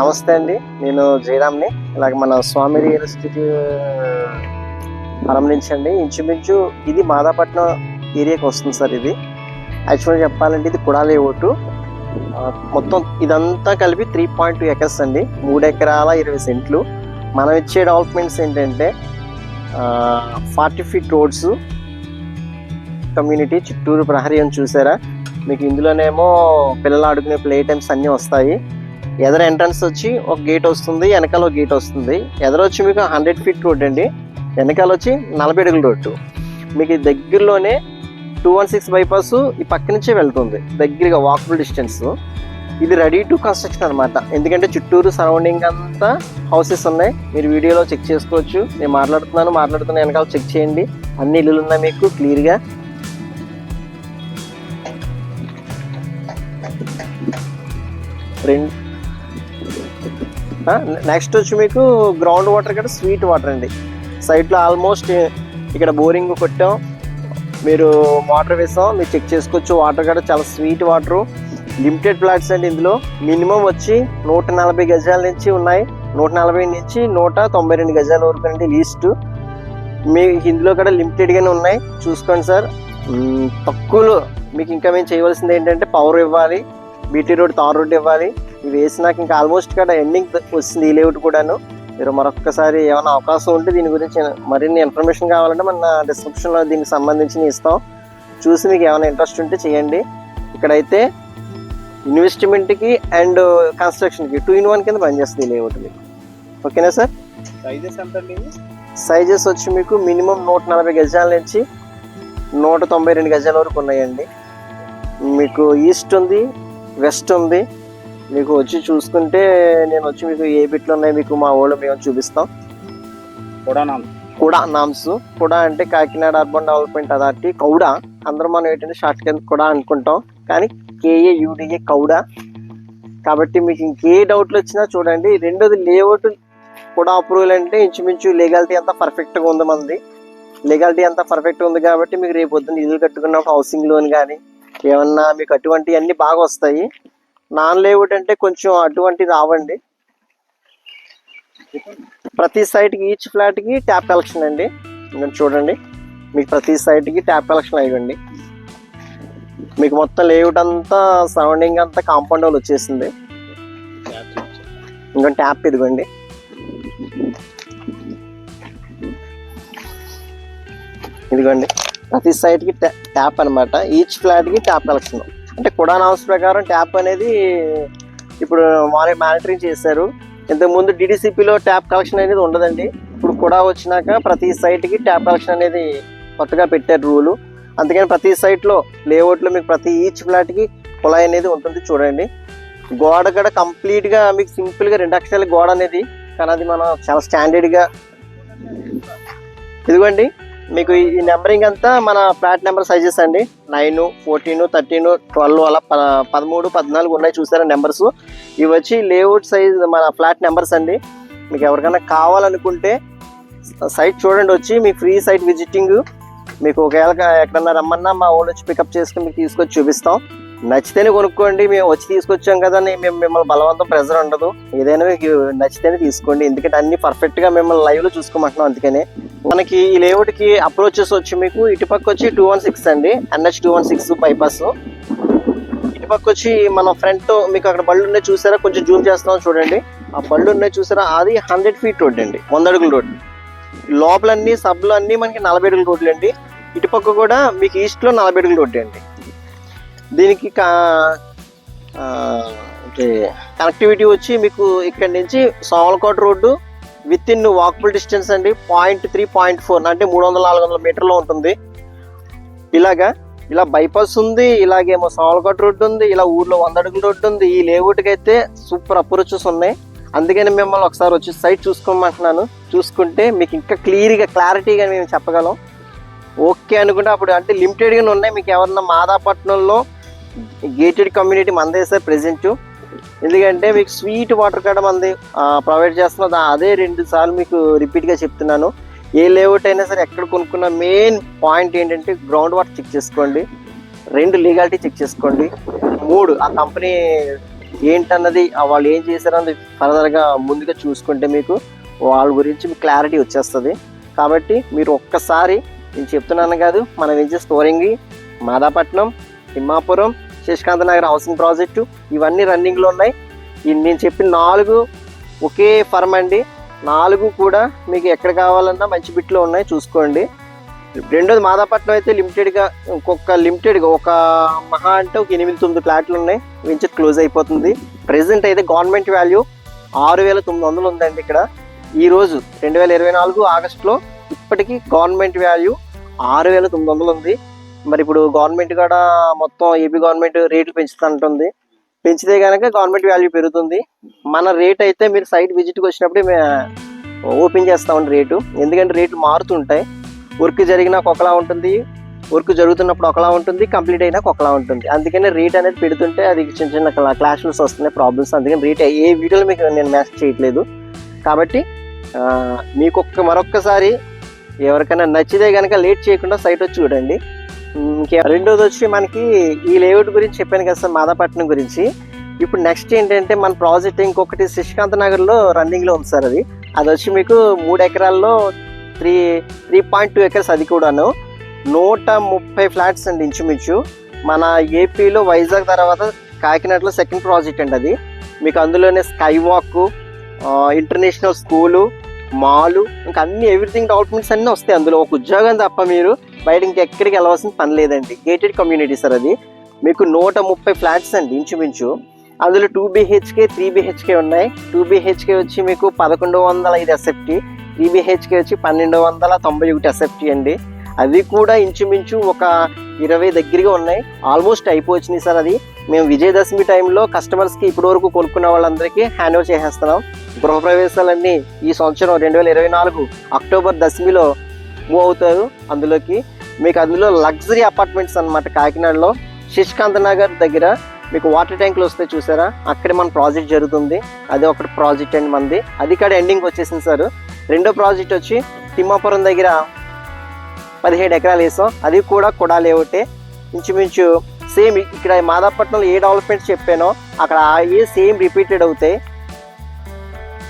నమస్తే అండి. నేను జయరామ్ని ఇలాగ మన స్వామి అరం నుంచి అండి. ఇంచుమించు ఇది మాదాపట్నం ఏరియాకి వస్తుంది సార్ ఇది. యాక్చువల్గా చెప్పాలంటే ఇది కుడాలి ఓటు. మొత్తం ఇదంతా కలిపి త్రీ పాయింట్ టూ ఎకర్స్ అండి. మూడు ఎకరాల ఇరవై సెంట్లు. మనం ఇచ్చే డెవలప్మెంట్స్ ఏంటంటే ఫార్టీ ఫీట్ రోడ్స్ కమ్యూనిటీ చుట్టూరు ప్రహరీ అని చూసారా? మీకు ఇందులోనేమో పిల్లలు ఆడుకునే ప్లే టైమ్స్ అన్నీ వస్తాయి. ఎదర ఎంట్రన్స్ వచ్చి ఒక గేట్ వస్తుంది వెనకాల ఒక గేట్ వస్తుంది. ఎదర వచ్చి మీకు హండ్రెడ్ ఫీట్ రోడ్ అండి. వెనకాల వచ్చి నలభై అడుగుల రోడ్డు. మీకు దగ్గరలోనే టూ వన్ సిక్స్ బైపాస్ ఈ పక్క నుంచే వెళ్తుంది దగ్గరగా వాకబుల్ డిస్టెన్స్ ఇది రెడీ టు కన్స్ట్రక్షన్ అనమాట ఎందుకంటే చుట్టూరు సరౌండింగ్ అంతా హౌసెస్ ఉన్నాయి. మీరు వీడియోలో చెక్ చేసుకోవచ్చు. నేను మాట్లాడుతున్నాను మాట్లాడుతున్న వెనకాల చెక్ చేయండి. అన్ని ఇల్లులు ఉన్నాయి మీకు క్లియర్గా. రెండు నెక్స్ట్ వచ్చి మీకు గ్రౌండ్ వాటర్ కూడా స్వీట్ వాటర్ అండి. సైట్లో ఆల్మోస్ట్ ఇక్కడ బోరింగ్ కొట్టాం. మీరు వాటర్ వేసాం మీరు చెక్ చేసుకోవచ్చు. వాటర్ కూడా చాలా స్వీట్ వాటరు లిమిటెడ్ ప్లాట్స్ అండి ఇందులో. మినిమం వచ్చి నూట నలభై గజాల నుంచి ఉన్నాయి. నూట నలభై నుంచి నూట తొంభై రెండు గజాల వరకు అండి లీస్ట్ మీ ఇందులో కూడా లిమిటెడ్గానే ఉన్నాయి. చూసుకోండి సార్. తక్కువలో మీకు ఇంకా మేము చేయవలసింది ఏంటంటే పవర్ ఇవ్వాలి. బీటీ రోడ్ తార్ రోడ్ ఇవ్వాలి. ఇవి వేసినాక ఇంకా ఆల్మోస్ట్ కూడా ఎండింగ్ వస్తుంది ఈ లేఅవుట్ కూడాను. మీరు మరొకసారి ఏమైనా అవకాశం ఉంటే దీని గురించి మరిన్ని ఇన్ఫర్మేషన్ కావాలంటే మన డిస్క్రిప్షన్లో దీనికి సంబంధించి ఇస్తాం. చూసి మీకు ఏమైనా ఇంట్రెస్ట్ ఉంటే చేయండి. ఇక్కడైతే ఇన్వెస్ట్మెంట్కి అండ్ కన్స్ట్రక్షన్కి టూ ఇన్ వన్ కింద పనిచేస్తుంది ఈ లేఅవుట్ మీకు. ఓకేనా సార్ సైజెస్ ఎంత? సైజెస్ వచ్చి మీకు మినిమం నూట నలభై గజాల నుంచి నూట తొంభై రెండు గజాల వరకు ఉన్నాయండి. మీకు ఈస్ట్ ఉంది వెస్ట్ ఉంది మీకు వచ్చి చూసుకుంటే నేను వచ్చి మీకు ఏ బిట్లు ఉన్నాయి మీకు మా ఊళ్ళో మేము చూపిస్తాం. కూడా కూడా నామ్స్. కూడా అంటే కాకినాడ అర్బన్ డెవలప్మెంట్ అథారిటీ కౌడ. అందరం మనం ఏంటంటే షార్ట్ కింద కూడా అనుకుంటాం. కానీ కేఏ యూడిఏ కౌడ. కాబట్టి మీకు ఇంకే డౌట్లు వచ్చినా చూడండి. రెండోది లేఅవుట్ కూడా అప్రూవల్ అంటే ఇంచుమించు లీగాలిటీ అంతా పర్ఫెక్ట్గా ఉంది మనది. లీగాలిటీ అంతా పర్ఫెక్ట్గా ఉంది కాబట్టి మీకు రేపు పొద్దున్న ఇల్లు కట్టుకున్నప్పుడు హౌసింగ్ లోన్ కానీ ఏమన్నా మీకు అటువంటి అన్ని బాగా వస్తాయి. నాన్ లేఅవుట్ అంటే కొంచెం అటువంటి రావండి. ప్రతి సైట్కి ఈచ్ ఫ్లాట్కి ట్యాప్ కలెక్షన్ అండి. ఇంకా చూడండి. మీకు ప్రతి సైట్కి ట్యాప్ కలెక్షన్ అయ్యండి. మీకు మొత్తం లేఅవుట్ అంతా సరౌండింగ్ అంతా కాంపౌండ్ వాళ్ళు వచ్చేసింది. ఇంకా ట్యాప్ ఇదిగోండి. ఇదిగోండి. ప్రతి సైట్కి ట్యాప్ అనమాట. ఈచ్ ఫ్లాట్కి ట్యాప్ కలెక్షన్ అంటే కుడా హౌస్ ప్రకారం ట్యాప్ అనేది ఇప్పుడు మానిటరింగ్ చేశారు. ఇంతకుముందు డిడిసిపిలో ట్యాప్ కలెక్షన్ అనేది ఉండదండి. ఇప్పుడు కూడా వచ్చినాక ప్రతి సైట్కి ట్యాప్ కలెక్షన్ అనేది కొత్తగా పెట్టారు రూలు. అందుకని ప్రతి సైట్లో లేఅవుట్లో మీకు ప్రతి ఈచ్ ఫ్లాట్కి కుళాయి అనేది ఉంటుంది చూడండి. గోడ కూడా కంప్లీట్గా మీకు సింపుల్గా రెండు అక్షరాల గోడ అనేది కానీ అది మనం చాలా స్టాండర్డ్గా ఇదిగోండి. మీకు ఈ- నెంబరింగ్ అంతా మన ఫ్లాట్ నెంబర్ సైజెస్ అండి. నైన్ ఫోర్టీన్ థర్టీన్ ట్వెల్వ్ అలా ప- పదమూడు పద్నాలుగు ఉన్నాయి చూసారా నెంబర్స్. ఇవి వచ్చి లేఅవుట్ సైజ్ మన ఫ్లాట్ నెంబర్స్ అండి. మీకు ఎవరికైనా కావాలనుకుంటే సైట్ చూడండి వచ్చి మీ ఫ్రీ సైట్ విజిటింగ్ మీకు ఒకవేళ ఎక్కడన్నా రమ్మన్నా మా ఊళ్ళో వచ్చి పికప్ చేసుకుని మీకు తీసుకొచ్చి చూపిస్తాం. నచ్చితేనే కొనుక్కోండి మేము వచ్చి తీసుకొచ్చాం కదా అని మేము మిమ్మల్ని బలవంతం ప్రెజర్ ఉండదు. ఏదైనా మీకు నచ్చితేనే తీసుకోండి. ఎందుకంటే అన్ని పర్ఫెక్ట్గా మిమ్మల్ని లైవ్లో చూసుకోమంటున్నాం అందుకనే. మనకి ఈ లేఅవుట్కి అప్రోచెస్ వచ్చి మీకు ఇటుపక్క వచ్చి టూ వన్ సిక్స్ అండి. NH two one six bypass ఇటుపక్క వచ్చి మన ఫ్రంట్ మీకు అక్కడ బళ్ళు ఉన్నాయి చూసారా? కొంచెం జూమ్ చేస్తాం చూడండి. ఆ బళ్ళు ఉన్నాయి చూసారా? అది హండ్రెడ్ ఫీట్ రోడ్ అండి. వంద అడుగుల రోడ్ లోపలన్నీ సబ్లు అన్నీ మనకి నలభై అడుగుల రోడ్లు అండి. ఇటుపక్క కూడా మీకు ఈస్ట్లో నలభై అడుగుల రోడ్డు అండి. దీనికి కా కనెక్టివిటీ వచ్చి మీకు ఇక్కడ నుంచి Samalkota road within walkable distance అండి. పాయింట్ త్రీ పాయింట్ ఫోర్ అంటే మూడు వందల నాలుగు వందల మీటర్లో ఉంటుంది. ఇలాగా ఇలా బైపాస్ ఉంది ఇలాగేమో సోమలకోట రోడ్డు ఉంది ఇలా ఊర్లో వంద అడుగుల రోడ్డు ఉంది ఈ లేఅవుట్కి అయితే సూపర్ అప్రోచెస్ ఉన్నాయి. అందుకని మిమ్మల్ని ఒకసారి వచ్చి సైట్ చూసుకోమంటున్నాను. చూసుకుంటే మీకు ఇంకా క్లియర్గా క్లారిటీగా మేము చెప్పగలం. ఓకే అనుకుంటే అప్పుడు అంటే లిమిటెడ్గానే ఉన్నాయి. మీకు ఎవరన్నా మాదాపట్నంలో గేటెడ్ కమ్యూనిటీ మందే సార్ ప్రెసెంట్ ఎందుకంటే మీకు స్వీట్ వాటర్ కూడా మంది ప్రొవైడ్ చేస్తున్నది అదే రెండు సార్లు మీకు రిపీట్గా చెప్తున్నాను. ఏ లేఅవుట్ అయినా సరే ఎక్కడ కొనుక్కున్న మెయిన్ పాయింట్ ఏంటంటే గ్రౌండ్ వాటర్ చెక్ చేసుకోండి. రెండు లీగాలిటీ చెక్ చేసుకోండి. మూడు ఆ కంపెనీ ఏంటన్నది వాళ్ళు ఏం చేశారన్నది ఫర్దర్గా ముందుగా చూసుకుంటే మీకు వాళ్ళ గురించి మీకు క్లారిటీ వచ్చేస్తుంది. కాబట్టి మీరు ఒక్కసారి నేను చెప్తున్నాను కాదు మన నుంచి స్టోరింగ్ మాదాపట్నం తిమ్మాపురం శశికాంత నగర్ హౌసింగ్ ప్రాజెక్టు. ఇవన్నీ రన్నింగ్లో ఉన్నాయి. ఈ నేను చెప్పిన నాలుగు ఒకే ఫర్మ్ అండి. నాలుగు కూడా మీకు ఎక్కడ కావాలన్నా మంచి బిట్లో ఉన్నాయి చూసుకోండి. రెండోది మాదాపట్నం అయితే లిమిటెడ్గా ఇంకొక లిమిటెడ్గా ఒక మహా అంటే ఒక ఎనిమిది తొమ్మిది ఫ్లాట్లు ఉన్నాయి. వెంచర్ క్లోజ్ అయిపోతుంది. ప్రెసెంట్ అయితే గవర్నమెంట్ వాల్యూ ఆరు వేల తొమ్మిది వందలు ఉందండి ఇక్కడ. ఈరోజు రెండు వేల ఇరవై నాలుగు ఆగస్టులో ఇప్పటికీ గవర్నమెంట్ వాల్యూ ఆరు వేల తొమ్మిది వందలు ఉంది. మరి ఇప్పుడు గవర్నమెంట్ కూడా మొత్తం ఏపీ గవర్నమెంట్ రేట్లు పెంచుతుంటుంది. పెంచితే కనుక గవర్నమెంట్ వాల్యూ పెరుగుతుంది. మన రేట్ అయితే మీరు సైట్ విజిట్కి వచ్చినప్పుడు మేము ఓపెన్ చేస్తామండి రేటు ఎందుకంటే రేట్లు మారుతుంటాయి. వర్క్ జరిగినాక ఒకలా ఉంటుంది. వర్క్ జరుగుతున్నప్పుడు ఒకలా ఉంటుంది. కంప్లీట్ అయినాక ఒకలా ఉంటుంది. అందుకని రేట్ అనేది పెడుతుంటే అది చిన్న చిన్న క్లాషెస్ వస్తున్నాయి ప్రాబ్లమ్స్ అందుకని రేట్ ఏ వీడియోలో మీకు నేను మెసేజ్ చేయట్లేదు. కాబట్టి మీకు ఒక్క మరొక్కసారి ఎవరికైనా నచ్చితే కనుక లేట్ చేయకుండా సైట్ వచ్చి చూడండి. రెండోది వచ్చి మనకి ఈ లేఅవుట్ గురించి చెప్పాను కదా సార్ మాదాపట్నం గురించి. ఇప్పుడు నెక్స్ట్ ఏంటంటే మన ప్రాజెక్ట్ ఇంకొకటి శశికాంత్ నగర్లో రన్నింగ్లో ఉంది సార్ అది. అది వచ్చి మీకు మూడు ఎకరాల్లో three three point two acres అది కూడాను. నూట ముప్పై ఫ్లాట్స్ అండి ఇంచుమించు. మన ఏపీలో వైజాగ్ తర్వాత కాకినాడలో సెకండ్ ప్రాజెక్ట్ అండి అది. మీకు అందులోనే స్కై వాక్ ఇంటర్నేషనల్ స్కూలు మాలు ఇంకా అన్ని ఎవ్రీథింగ్ డెవలప్మెంట్స్ అన్నీ వస్తాయి అందులో. ఒక ఉద్యోగం తప్ప మీరు బయట ఇంకెక్కడికి వెళ్ళవలసిన పని లేదండి. గేటెడ్ కమ్యూనిటీ సార్ అది. మీకు నూట ముప్పై ఫ్లాట్స్ అండి ఇంచుమించు. అందులో టూ బీహెచ్కే త్రీ బీహెచ్కే ఉన్నాయి. టూ బీహెచ్కే వచ్చి మీకు పదకొండు వందల ఐదు ఎస్ఎఫ్టీ త్రీ బీహెచ్కే వచ్చి పన్నెండు వందల తొంభై ఒకటి ఎస్ఎఫ్టీ అండి. అవి కూడా ఇంచుమించు ఒక ఇరవై దగ్గరగా ఉన్నాయి. ఆల్మోస్ట్ అయిపోవచ్చినాయి సార్ అది. మేము విజయదశమి టైంలో కస్టమర్స్కి ఇప్పటి వరకు కొనుక్కున్న వాళ్ళందరికీ హ్యాండ్ ఓవర్ చేసేస్తున్నాం. గృహప్రవేశాలన్నీ ఈ సంవత్సరం రెండు వేల ఇరవై నాలుగు అక్టోబర్ దశమిలో మూవ్ అవుతారు. అందులోకి మీకు అందులో లగ్జరీ అపార్ట్మెంట్స్ అన్నమాట కాకినాడలో. శిష్కాంత్ నగర్ దగ్గర మీకు వాటర్ ట్యాంకులు వస్తే చూసారా? అక్కడే మన ప్రాజెక్ట్ జరుగుతుంది. అది ఒకటి ప్రాజెక్ట్ అండి మనది. అది ఇక్కడ ఎండింగ్ వచ్చేసింది సార్. రెండో ప్రాజెక్ట్ వచ్చి తిమ్మాపురం దగ్గర పదిహేడు ఎకరాలు వేసాం. అది కూడా కూడా లేవుటే ఇంచుమించు సేమ్ ఇక్కడ మాదాపట్నంలో ఏ డెవలప్మెంట్స్ చెప్పానో అక్కడ ఏ సేమ్ రిపీటెడ్ అవుతాయి.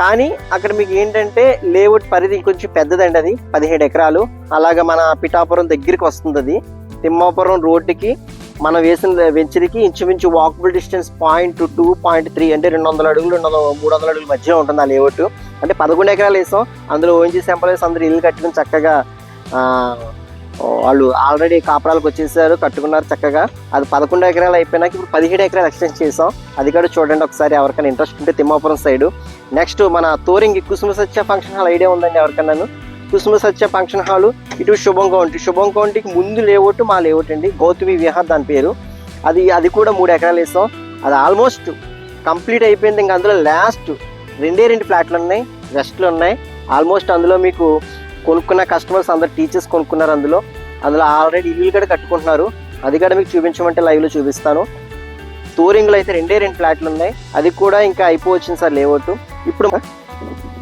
కానీ అక్కడ మీకు ఏంటంటే లేఅవుట్ పరిధి కొంచెం పెద్దదండి అది పదిహేడు ఎకరాలు. అలాగే మన పిఠాపురం దగ్గరికి వస్తుంది అది. తిమ్మాపురం రోడ్డుకి మనం వేసిన వెంచర్కి ఇంచుమించు walkable distance point two point three అంటే రెండు వందల అడుగులు రెండు వందల మూడు వందల అడుగుల మధ్య ఉంటుంది ఆ లేఅవుట్ అంటే పదకొండు ఎకరాలు వేసాం. అందులో ఓఎన్జీ వేసి అందరూ ఇల్లు కట్టుకుని చక్కగా వాళ్ళు ఆల్రెడీ కాపురాలకు వచ్చేసారు కట్టుకున్నారు చక్కగా. అది పదకొండు ఎకరాలు అయిపోయినాక ఇప్పుడు పదిహేడు ఎకరాలు ఎక్స్టెండ్ చేసాం. అది కూడా చూడండి ఒకసారి ఎవరికైనా ఇంట్రెస్ట్ ఉంటే తిమ్మాపురం సైడ్ నెక్స్ట్ మన Thoringi Kusuma Satya function hall idea ఉందండి ఎవరికన్నాను కుసుమ సత్య ఫంక్షన్ హాల్ ఇటు శుభం కౌంటీ శుభం కౌంటీకి ముందు లేఅవుట్ మా లేఅవుట్ అండి. గౌతమి విహార్ దాని పేరు. అది అది కూడా మూడు ఎకరాలు వేసాం. అది ఆల్మోస్ట్ కంప్లీట్ అయిపోయింది. ఇంకా అందులో లాస్ట్ రెండే రెండు ఫ్లాట్లు ఉన్నాయి. వెస్ట్లు ఉన్నాయి. ఆల్మోస్ట్ అందులో మీకు కొనుక్కున్న కస్టమర్స్ అందరు టీచర్స్ కొనుక్కున్నారు అందులో. అందులో ఆల్రెడీ ఇల్లు కూడా కట్టుకుంటున్నారు. అది కూడా మీకు చూపించమంటే లైవ్లో చూపిస్తాను. టూరింగ్లో అయితే రెండే రెండు ఫ్లాట్లు ఉన్నాయి. అది కూడా ఇంకా అయిపోవచ్చింది సార్ లేఅవుట్ ఇప్పుడు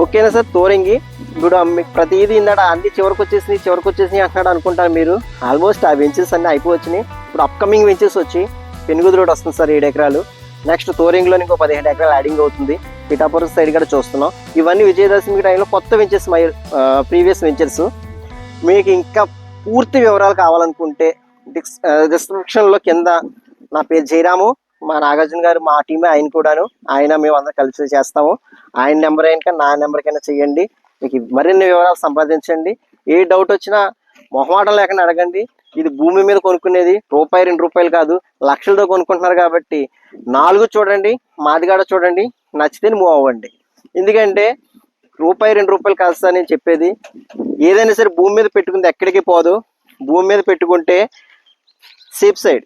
ఓకేనా సార్? తోరింగి ఇప్పుడు మీకు ప్రతిదీ ఇందాడ అన్ని చివరికి వచ్చేసి చివరికి వచ్చేసి అంటున్నాడు అనుకుంటారు మీరు. ఆల్మోస్ట్ ఆ వెంచెస్ అన్నీ అయిపోవచ్చినాయి. ఇప్పుడు అప్కమింగ్ వెంచెస్ వచ్చి పెనుగుదు రోడ్ వస్తుంది సార్ ఏడు ఎకరాలు. నెక్స్ట్ తోరింగ్లో ఇంకో పదిహేడు ఎకరాలు యాడింగ్ అవుతుంది. పిఠాపురం సైడ్ కూడా చూస్తున్నాం. ఇవన్నీ విజయదశమి టైంలో కొత్త వెంచర్స్ మై ప్రీవియస్ వెంచర్స్ మీకు ఇంకా పూర్తి వివరాలు కావాలనుకుంటే డిస్ డిస్క్రిప్షన్లో కింద నా పేరు జయరాము. మా నాగార్జున గారు మా టీమే ఆయన కూడాను. ఆయన మేము అందరం కలిసి చేస్తాము. ఆయన నెంబర్ అయినా నా నెంబర్ కైనా చేయండి. మీకు మరిన్ని వివరాలు సంపాదించండి. ఏ డౌట్ వచ్చినా మొహమాటం లేకుండా అడగండి. ఇది భూమి మీద కొనుక్కునేది రూపాయి రెండు రూపాయలు కాదు. లక్షలతో కొనుక్కుంటున్నారు కాబట్టి నాలుగు చూడండి మాదిగాడ చూడండి. నచ్చితే మూవ్ అవ్వండి. ఎందుకంటే రూపాయి రెండు రూపాయలు కాదు నేను చెప్పేది. ఏదైనా సరే భూమి మీద పెట్టుకుంది ఎక్కడికి పోదు. భూమి మీద పెట్టుకుంటే సేఫ్ సైడ్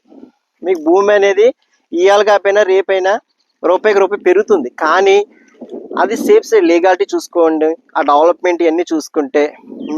మీకు భూమి అనేది ఇవాళ కాకపోయినా రేపైనా రూపాయికి రూపాయి పెరుగుతుంది. కానీ అది సేఫ్ సైడ్ లీగాలిటీ చూసుకోండి. ఆ డెవలప్మెంట్ ఇవన్నీ చూసుకుంటే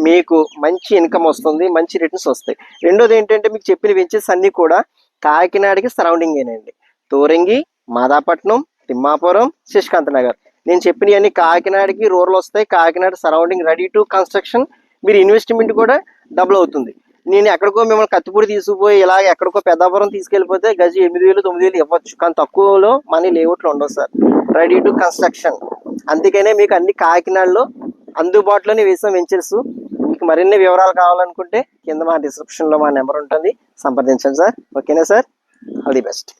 మీకు మంచి ఇన్కమ్ వస్తుంది మంచి రిటర్న్స్ వస్తాయి. రెండోది ఏంటంటే మీకు చెప్పిన వెంచెస్ అన్నీ కూడా కాకినాడకి సరౌండింగ్ ఏనండి. తోరంగి మాదాపట్నం తిమ్మాపురం శశికాంత్ నగర్. నేను చెప్పినవన్నీ కాకినాడకి రూరల్ వస్తాయి. Kakinada surrounding ready to construction మీరు ఇన్వెస్ట్మెంట్ కూడా డబుల్ అవుతుంది. నేను ఎక్కడికో మిమ్మల్ని కత్తిపూడి తీసుకుపోయి ఇలా ఎక్కడికో పెద్దాపురం తీసుకెళ్ళిపోతే గజి ఎనిమిది వేలు తొమ్మిది వేలు ఇవ్వచ్చు. కానీ తక్కువలో మనీ లేఅవుట్లు ఉండవు సార్. రెడీ టు కన్స్ట్రక్షన్ అందుకనే మీకు అన్ని కాకినాడలో అందుబాటులోనే వేసాం వెంచర్స్ మీకు మరిన్ని వివరాలు కావాలనుకుంటే కింద మా డిస్క్రిప్షన్లో మా నెంబర్ ఉంటుంది. సంప్రదించండి సార్. ఓకేనా సార్? All the best